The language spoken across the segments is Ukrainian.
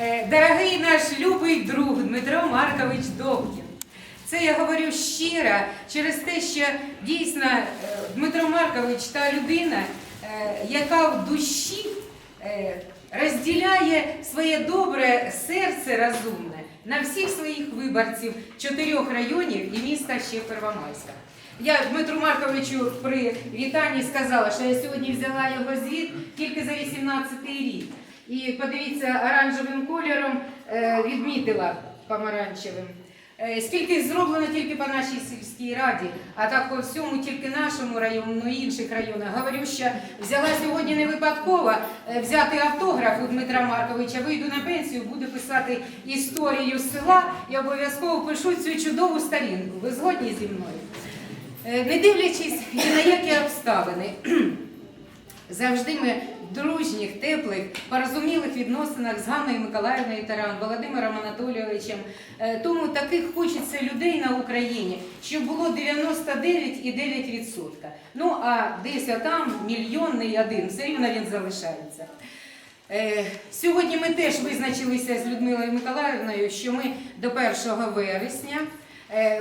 Е, Дорогий наш любий друг Дмитро Маркович Довгін. Це я говорю щиро через те, що дійсно е, Дмитро Маркович та людина, е, яка в душі розділяє своє добре серце розумне на всіх своїх виборців чотирьох районів і міста ще Первомайська. Я Дмитру Марковичу при вітанні сказала, що я сьогодні взяла його звіт тільки за 18 рік. І подивіться, оранжевим кольором е, відмітила помаранчевим. Е, Скільки зроблено тільки по нашій сільській раді, а так по всьому тільки нашому району, ну і інших районах. Говорю, що взяла сьогодні не випадково е, взяти автограф у Дмитра Марковича, вийду на пенсію, буду писати історію села і обов'язково пишу цю чудову сторінку. Ви згодні зі мною? Не дивлячись ні на які обставини, завжди ми в дружніх, теплих, порозумілих відносинах з Ганною Миколаївною Таран, Володимиром Анатолійовичем. Е, Тому таких хочеться людей на Україні, щоб було 99,9%. Ну а десь отам мільйонний один, все рівно він залишається. Е, Сьогодні ми теж визначилися з Людмилою Миколаївною, що ми до 1 вересня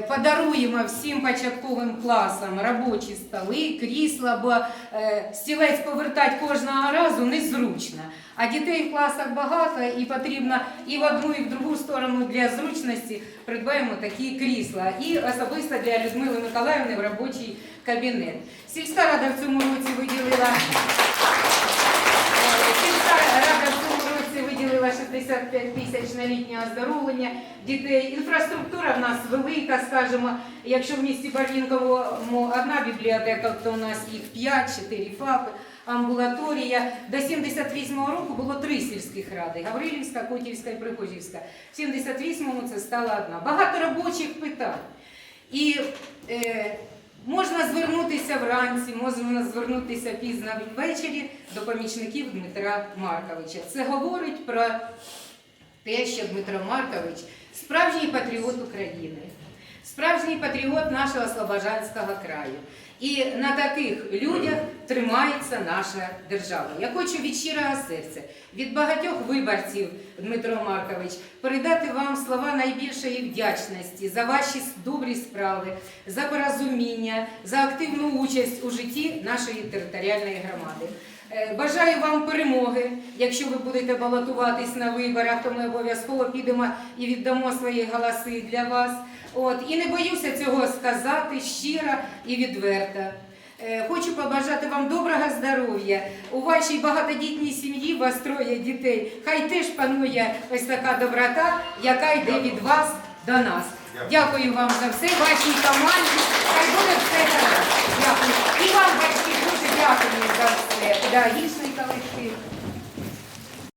подаруємо всім початковим класам робочі столи, крісла, бо е, стілець повертати кожного разу незручно. А дітей в класах багато і потрібно і в одну, і в другу сторону для зручності придбаємо такі крісла. І особисто для Людмили Миколаївни в робочий кабінет. Сільська рада в цьому році виділила. 55 тисяч на літнє оздоровлення дітей. Інфраструктура в нас велика, скажімо, якщо в місті Барвінковому одна бібліотека, то у нас їх 5, 4 ФАПи, амбулаторія. До 78-го року було три сільських ради Гаврилівська, Котівська і Пригожівська. В 78-му це стала одна. Багато робочих питань. І е, вранці, можна звернутися пізно ввечері до помічників Дмитра Марковича. Це говорить про те, що Дмитро Маркович справжній патріот України, справжній патріот нашого Слобожанського краю. І на таких людях тримається наша держава. Я хочу від щирого серця, від багатьох виборців, Дмитро Маркович, передати вам слова найбільшої вдячності за ваші добрі справи, за порозуміння, за активну участь у житті нашої територіальної громади. Е, Бажаю вам перемоги. Якщо ви будете балотуватись на виборах, то ми обов'язково підемо і віддамо свої голоси для вас. От і не боюся цього сказати щиро і відверто. Е, Хочу побажати вам доброго здоров'я. У вашій багатодітній сім'ї вас троє дітей. Хай теж панує ось така доброта, яка йде від вас до нас. Дякую вам за все, вашій команді. Хай буде все гаразд. Дякую. І вам, батьки, дуже дякую за все.